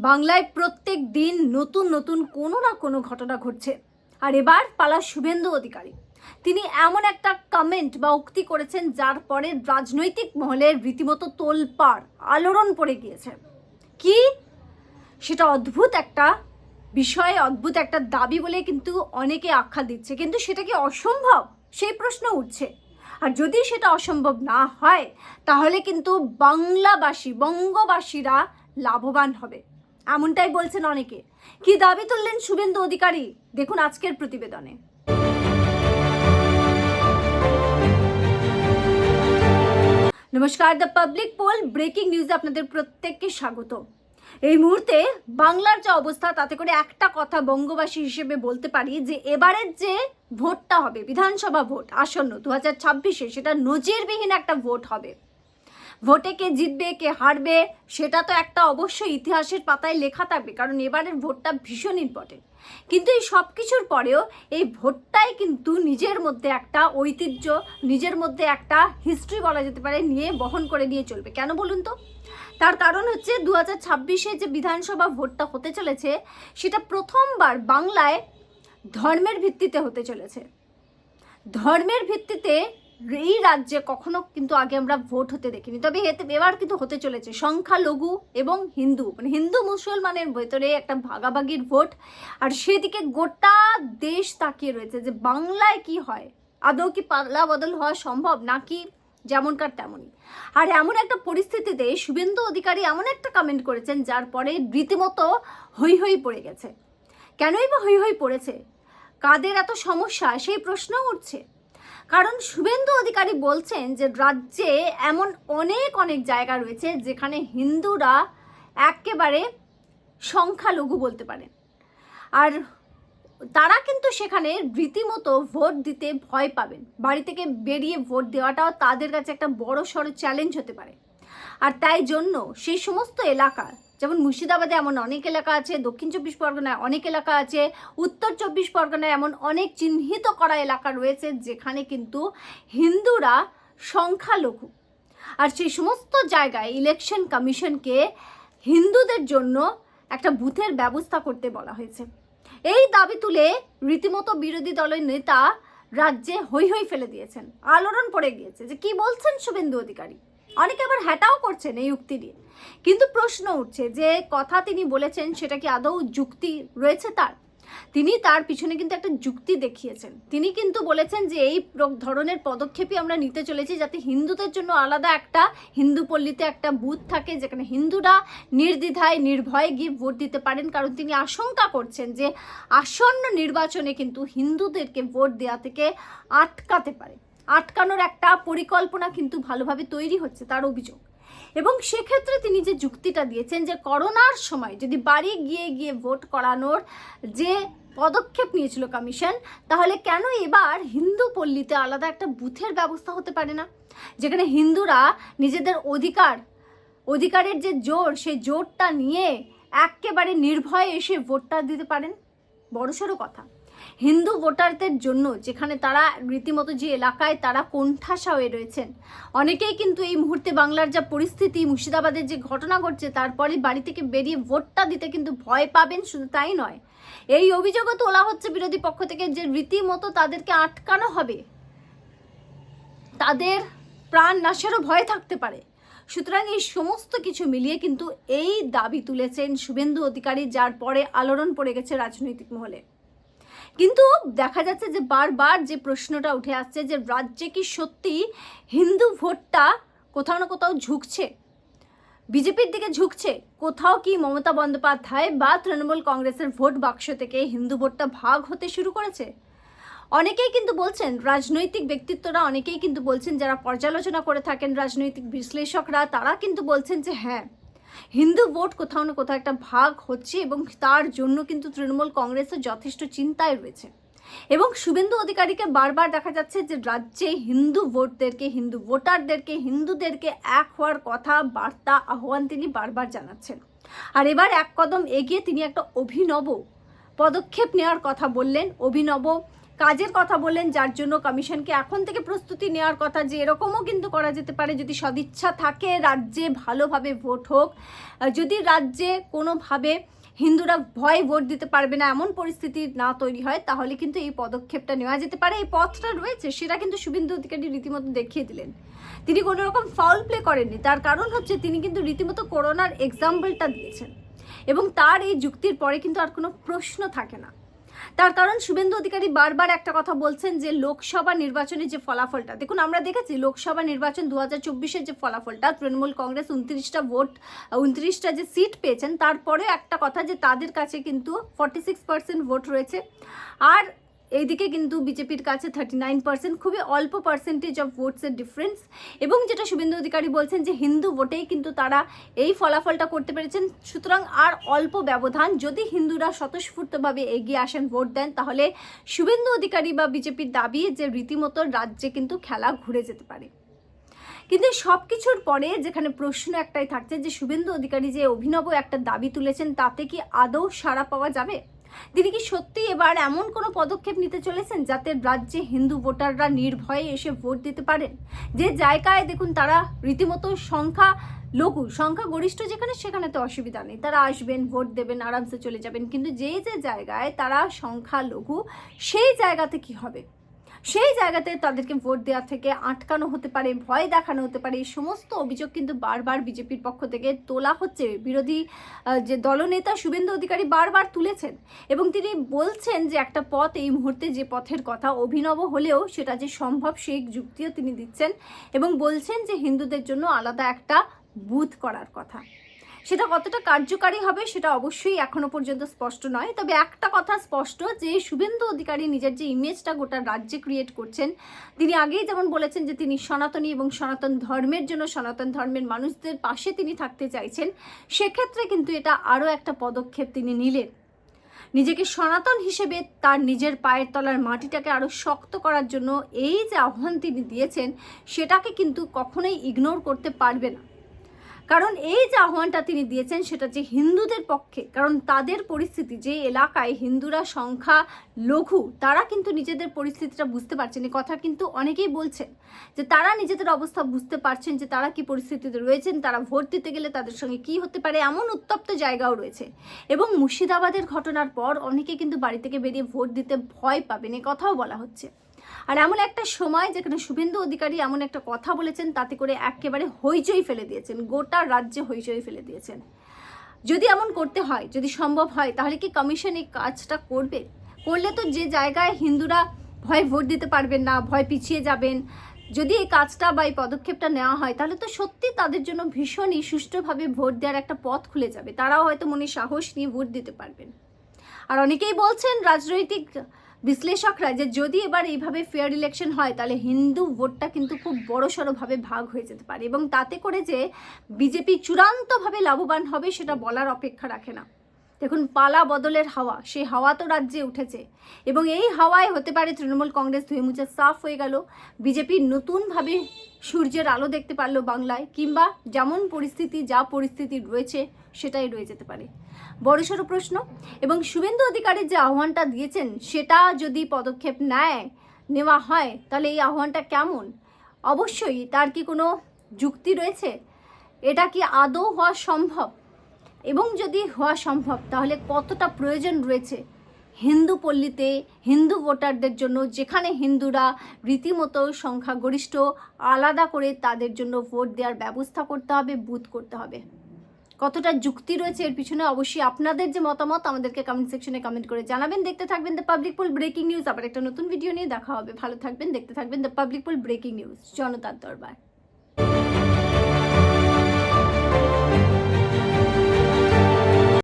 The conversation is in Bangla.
বাংলায় প্রত্যেক দিন নতুন নতুন কোনো না কোনো ঘটনা ঘটছে। আর এবার পালা শুভেন্দু অধিকারী। তিনি এমন একটা কমেন্ট বা উক্তি করেছেন যার পরে রাজনৈতিক মহলে রীতিমতো তোলপাড়, আলোড়ন পড়ে গিয়েছে। কি? সেটা অদ্ভুত একটা বিষয়ে, অদ্ভুত একটা দাবি বলে কিন্তু অনেকে আখ্যা দিচ্ছে। কিন্তু সেটা কি অসম্ভব? সেই প্রশ্ন উঠছে। আর যদি সেটা অসম্ভব না হয়, তাহলে কিন্তু বাংলাবাসী, বঙ্গবাসীরা লাভবান হবে। এমনটাই বলছেন অনেকে। কি দাবি তুললেন শুভেন্দু অধিকারী? দেখুন আজকের প্রতিবেদনে। নমস্কার, দ্য পাবলিক পোল ব্রেকিং নিউজে আপনাদের প্রত্যেককে স্বাগত। এই মুহূর্তে বাংলার যে অবস্থা, তাতে করে একটা কথা বঙ্গবাসী হিসেবে বলতে পারি যে, এবারের যে ভোটটা হবে, বিধানসভা ভোট আসন্ন দু হাজার ছাব্বিশে, সেটা নজিরবিহীন একটা ভোট হবে। ভোটে কে জিতবে, কে হারবে, সেটা তো একটা অবশ্যই ইতিহাসের পাতায় লেখা থাকবে, কারণ এবারের ভোটটা ভীষণ ইম্পর্টেন্ট কিন্তু এই সব কিছুর পরেও এই ভোটটাই কিন্তু নিজের মধ্যে একটা ঐতিহ্য, নিজের মধ্যে একটা হিস্ট্রি বলা যেতে পারে, নিয়ে বহন করে নিয়ে চলবে। কেন বলুন তো? তার কারণ হচ্ছে দু হাজার ছাব্বিশে যে বিধানসভা ভোটটা হতে চলেছে, সেটা প্রথমবার বাংলায় ধর্মের ভিত্তিতে হতে চলেছে। ধর্মের ভিত্তিতে এই রাজ্যে কখনো কিন্তু আগে আমরা ভোট হতে দেখিনি। তবে এতে, এবার কিন্তু হতে চলেছে। সংখ্যালঘু এবং হিন্দু। মানে হিন্দু মুসলমানের ভেতরে একটা ভাগাভাগির ভোট। আর সেদিকে গোটা দেশ তাকিয়ে রয়েছে যে বাংলায় কি হয়? আদৌ কি পাল্লা বদল হওয়া সম্ভব? নাকি যেমনকার তেমনই। আর এমন একটা পরিস্থিতিতে শুভেন্দু অধিকারী এমন একটা কমেন্ট করেছেন, যার পরে রীতিমতো হই হই পড়ে গেছে। কেনই বা হই হই পড়েছে? কাদের এত সমস্যা? সেই প্রশ্ন উঠছে। কারণ শুভেন্দু অধিকারী বলছেন যে রাজ্যে এমন অনেক অনেক জায়গা রয়েছে যেখানে হিন্দুরা একেবারে সংখ্যালঘু বলতে পারেন আর তারা কিন্তু সেখানে রীতিমতো ভোট দিতে ভয় পাবেন। বাড়ি থেকে বেরিয়ে ভোট দেওয়াটাও তাদের কাছে একটা বড় সড়ো চ্যালেঞ্জ হতে পারে। আর তাই জন্য সেই সমস্ত এলাকা, যেমন মুর্শিদাবাদে এমন অনেক এলাকা আছে, দক্ষিণ চব্বিশ পরগনায় অনেক এলাকা আছে, উত্তর চব্বিশ পরগনায় এমন অনেক চিহ্নিত করা এলাকা রয়েছে যেখানে কিন্তু হিন্দুরা সংখ্যালঘু। আর সেই সমস্ত জায়গায় ইলেকশন কমিশনকে হিন্দুদের জন্য একটা বুথের ব্যবস্থা করতে বলা হয়েছে। এই দাবি তুলে রীতিমতো বিরোধী দলের নেতা রাজ্যে হই হই ফেলে দিয়েছেন। আলোড়ন পড়ে গিয়েছে যে কি বলছেন শুভেন্দু অধিকারী? অনেকে আবার হ্যাটাও করছেন এই উক্তি দিয়ে কিন্তু প্রশ্ন উঠছে যে কথা তিনি বলেছেন সেটা কি আদৌ যুক্তি রয়েছে তার? তিনি তার পিছনে কিন্তু একটা যুক্তি দেখিয়েছেন। তিনি কিন্তু বলেছেন যে এই ধরনের পদক্ষেপই আমরা নিতে চলেছি যাতে হিন্দুদের জন্য আলাদা একটা হিন্দু পল্লীতে একটা বুথ থাকে যেখানে হিন্দুরা নির্দ্বিধায়, নির্ভয়ে গিয়ে ভোট দিতে পারেন। কারণ তিনি আশঙ্কা করছেন যে আসন্ন নির্বাচনে কিন্তু হিন্দুদেরকে ভোট দেওয়া থেকে আটকাতে পারে। আটকানোর একটা পরিকল্পনা কিন্তু ভালোভাবে তৈরি হচ্ছে তার অভিযোগ। এবং সেক্ষেত্রে তিনি যে যুক্তিটা দিয়েছেন যে করোনার সময় যদি বাড়ি গিয়ে গিয়ে ভোট করানোর যে পদক্ষেপ নিয়েছিল কমিশন, তাহলে কেন এবার হিন্দু পল্লীতে আলাদা একটা বুথের ব্যবস্থা হতে পারে না? যেখানে হিন্দুরা নিজেদের অধিকার, অধিকারের যে জোর, সেই জোরটা নিয়ে একেবারে নির্ভয়ে এসে ভোটটা দিতে পারেন? বড়সড় কথা। হিন্দু ভোটারদের জন্য যেখানে তারা রীতিমতো যে এলাকায় তারা কোণঠাসা হয়ে রয়েছেন। অনেকেই কিন্তু এই মুহূর্তে বাংলার যা পরিস্থিতি, মুর্শিদাবাদের যে ঘটনা ঘটছে তারপরে বাড়ি থেকে বেরিয়ে ভোটটা দিতে কিন্তু ভয় পাবেন, শুধু তাই নয়। এই অভিযোগও তোলা হচ্ছে বিরোধী পক্ষ থেকে যে রীতিমতো তাদেরকে আটকানো হবে। তাদের প্রাণ নাশেরও ভয় থাকতে পারে। সুতরাং এই সমস্ত কিছু মিলিয়ে কিন্তু এই দাবি তুলেছেন শুভেন্দু অধিকারী, যার পরে আলোড়ন পড়ে গেছে রাজনৈতিক মহলে। কিন্তু দেখা যাচ্ছে যে বারবার যে প্রশ্নটা উঠে আসছে যে রাজ্যে কি সত্যি হিন্দু ভোটটা কোথাও না কোথাও ঝুঁকছে? বিজেপির দিকে ঝুঁকছে। কোথাও কি মমতা বন্দ্যোপাধ্যায় বা তৃণমূল কংগ্রেসের ভোট বাক্স থেকে হিন্দু ভোটটা ভাগ হতে শুরু করেছে? অনেকেই কিন্তু বলছেন, রাজনৈতিক ব্যক্তিত্বরা অনেকেই কিন্তু বলছেন, যারা পর্যালোচনা করে থাকেন রাজনৈতিক বিশ্লেষকরা, তারা কিন্তু বলছেন যে হ্যাঁ হিন্দু ভোট কোথাও না কোথাও একটা ভাগ হচ্ছে এবং তার জন্য কিন্তু তৃণমূল কংগ্রেসও যথেষ্ট চিন্তায় রয়েছে। এবং শুভেন্দু অধিকারীকে বারবার দেখা যাচ্ছে যে রাজ্যে হিন্দু ভোটদেরকে, হিন্দু ভোটারদেরকে, হিন্দুদেরকে এক হওয়ার কথা বার্তা, আহ্বান তিনি বারবার জানাচ্ছেন। আর এবার এক কদম এগিয়ে তিনি একটা অভিনব পদক্ষেপ নেওয়ার কথা বললেন। অভিনব কাজের কথা বললেন, যার জন্য কমিশনকে এখন থেকে প্রস্তুতি নেওয়ার কথা যে এরকমও কিন্তু করা যেতে পারে। যদি সদিচ্ছা থাকে, রাজ্যে ভালোভাবে ভোট হোক, যদি রাজ্যে কোনোভাবে হিন্দুরা ভয় ভোট দিতে পারবে না, এমন পরিস্থিতি না তৈরি হয়, তাহলে কিন্তু এই পদক্ষেপটা নেওয়া যেতে পারে। এই পথটা রয়েছে, সেটা কিন্তু শুভেন্দু অধিকারী রীতিমতো দেখিয়ে দিলেন। তিনি কোনো রকম ফাউল প্লে করেননি, তার কারণ হচ্ছে তিনি কিন্তু রীতিমতো করোনার এক্সাম্পলটা দিয়েছেন। এবং তার এই যুক্তির পরে কিন্তু আর কোনো প্রশ্ন থাকে না। তার কারণ শুভেন্দু অধিকারী বারবার একটা কথা বলছেন যে লোকসভা নির্বাচনের যে ফলাফলটা, দেখুন আমরা দেখেছি লোকসভা নির্বাচন দু হাজার যে ফলাফলটা, তৃণমূল কংগ্রেস উনত্রিশটা ভোট, উনত্রিশটা যে সিট পেয়েছেন তারপরে একটা কথা যে তাদের কাছে কিন্তু ফর্টি সিক্স পার্সেন্ট ভোট রয়েছে। আর এইদিকে কিন্তু বিজেপির কাছে থার্টি নাইন পার্সেন্ট খুবই অল্প পার্সেন্টেজ অফ ভোটসের ডিফারেন্স এবং যেটা শুভেন্দু অধিকারী বলছেন যে হিন্দু ভোটেই কিন্তু তারা এই ফলাফলটা করতে পেরেছেন। সুতরাং আর অল্প ব্যবধান, যদি হিন্দুরা স্বতঃস্ফূর্তভাবে এগিয়ে আসেন ভোট দেন, তাহলে শুভেন্দু অধিকারী বা বিজেপির দাবি যে রীতিমতো রাজ্যে কিন্তু খেলা ঘুরে যেতে পারে। কিন্তু সব কিছুর পরে যেখানে প্রশ্ন একটাই থাকছে যে শুভেন্দু অধিকারী যে অভিনব একটা দাবি তুলেছেন, তাতে কি আদৌ সাড়া পাওয়া যাবে? তিনি কি সত্যি এবার এমন কোনো পদক্ষেপ নিতে চলেছেন যাতে রাজ্যে হিন্দু ভোটাররা নির্ভয়ে এসে ভোট দিতে পারেন? যে জায়গায় দেখুন তারা রীতিমতো সংখ্যা লঘু, সংখ্যা গরিষ্ঠ যেখানে সেখানে তো অসুবিধা নেই। তারা আসবেন, ভোট দেবেন, আরামসে চলে যাবেন। কিন্তু যে যে জায়গায় তারা সংখ্যা লঘু, সেই জায়গাতে কি হবে? সেই জায়গাতে তাদেরকে ভোট দেওয়া থেকে আটকানো হতে পারে, ভয় দেখানো হতে পারে। এই সমস্ত অভিযোগ কিন্তু বারবার বিজেপির পক্ষ থেকে তোলা হচ্ছে। বিরোধী যে দলনেতা শুভেন্দু অধিকারী বারবার তুলেছেন এবং তিনি বলছেন যে একটা পথ এই মুহূর্তে যে পথের কথা, অভিনব হলেও সেটা যে সম্ভব সেই যুক্তিও তিনি দিচ্ছেন এবং বলছেন যে হিন্দুদের জন্য আলাদা একটা বুথ করার কথা। সেটা কতটা কার্যকারী হবে সেটা অবশ্যই এখনও পর্যন্ত স্পষ্ট নয়। তবে একটা কথা স্পষ্ট, যে শুভেন্দু অধিকারী নিজের যে ইমেজটা গোটা রাজ্যে ক্রিয়েট করছেন, তিনি আগেই যেমন বলেছেন যে তিনি সনাতনী এবং সনাতন ধর্মের জন্য সনাতন ধর্মের মানুষদের পাশে তিনি থাকতে চাইছেন, সেক্ষেত্রে কিন্তু এটা আরও একটা পদক্ষেপ তিনি নিলেন। নিজেকে সনাতন হিসেবে তার নিজের পায়ের তলার মাটিটাকে আরও শক্ত করার জন্য এই যে আহ্বান তিনি দিয়েছেন, সেটাকে কিন্তু কখনোই ইগনোর করতে পারবে না। কারণ এই যে আহ্বানটা তিনি দিয়েছেন, সেটা যে হিন্দুদের পক্ষে, কারণ তাদের পরিস্থিতি, যে এলাকায় হিন্দুরা সংখ্যা লঘু, তারা কিন্তু নিজেদের পরিস্থিতিটা বুঝতে পারছেন। এই কথা কিন্তু অনেকেই বলছেন যে তারা নিজেদের অবস্থা বুঝতে পারছেন যে তারা কি পরিস্থিতিতে রয়েছেন, তারা ভোট দিতে গেলে তাদের সঙ্গে কি হতে পারে, এমন উত্তপ্ত জায়গাও রয়েছে। এবং মুর্শিদাবাদের ঘটনার পর অনেকে কিন্তু বাড়ি থেকে বেরিয়ে ভোট দিতে ভয় পাবেন, এ কথাও বলা হচ্ছে। আর এমন একটা সময় যেখানে শুভেন্দু অধিকারী এমন একটা কথা বলেছেন, তাতে করে একেবারে হইচই ফেলে দিয়েছেন, গোটা রাজ্যে হইচই ফেলে দিয়েছেন। যদি এমন করতে হয়, যদি সম্ভব হয়, তাহলে কি কমিশন এই কাজটা করবে? করলে তো যে জায়গায় হিন্দুরা ভয় ভোট দিতে পারবেন না, ভয় পিছিয়ে যাবেন, যদি এই কাজটা বা এই পদক্ষেপটা নেওয়া হয়, তাহলে তো সত্যি তাদের জন্য ভীষণই সুষ্ঠুভাবে ভোট দেওয়ার একটা পথ খুলে যাবে। তারাও হয়তো মনে সাহস নিয়ে ভোট দিতে পারবেন। আর অনেকেই বলছেন, রাজনৈতিক বিশ্লেষকরা যে যদি এবার এইভাবে ফেয়ার ইলেকশন হয়, তাহলে হিন্দু ভোটটা কিন্তু খুব বড়সড়ভাবে ভাগ হয়ে যেতে পারে এবং তাতে করে যে বিজেপি চূড়ান্তভাবে লাভবান হবে সেটা বলার অপেক্ষা রাখে না। দেখুন, পালা বদলের হাওয়া, সেই হাওয়া তো রাজ্যে উঠেছে এবং এই হাওয়ায় হতে পারে তৃণমূল কংগ্রেস ধুয়ে মুছে সাফ হয়ে গেল। বিজেপি নতুনভাবে সূর্যের আলো দেখতে পারল বাংলায়, কিংবা যেমন পরিস্থিতি, যা পরিস্থিতি রয়েছে, সেটাই রয়ে যেতে পারে। বড়সড় প্রশ্ন। এবং শুভেন্দু অধিকারীর যে আহ্বানটা দিয়েছেন, সেটা যদি পদক্ষেপ নেয়, নেওয়া হয়, তাহলে এই আহ্বানটা কেমন? অবশ্যই তার কি কোনো যুক্তি রয়েছে? এটা কি আদৌ হওয়া সম্ভব? এবং যদি হওয়া সম্ভব, তাহলে কতটা প্রয়োজন রয়েছে? হিন্দু পল্লীতে হিন্দু ভোটারদের জন্য, যেখানে হিন্দুরা রীতিমতো সংখ্যাগরিষ্ঠ, আলাদা করে তাদের জন্য ভোট দেওয়ার ব্যবস্থা করতে হবে, বুথ করতে হবে। কতটা যুক্তি রয়েছে এর পিছনে, অবশ্যই আপনাদের যে মতামত, আমাদেরকে কমেন্ট সেকশনে কমেন্ট করে জানাবেন। দেখতে থাকবেন the public pool breaking news আবার একটা নতুন ভিডিও নিয়ে দেখা হবে। ভালো থাকবেন, দেখতে থাকবেন the public pool breaking news জনতার দরবার।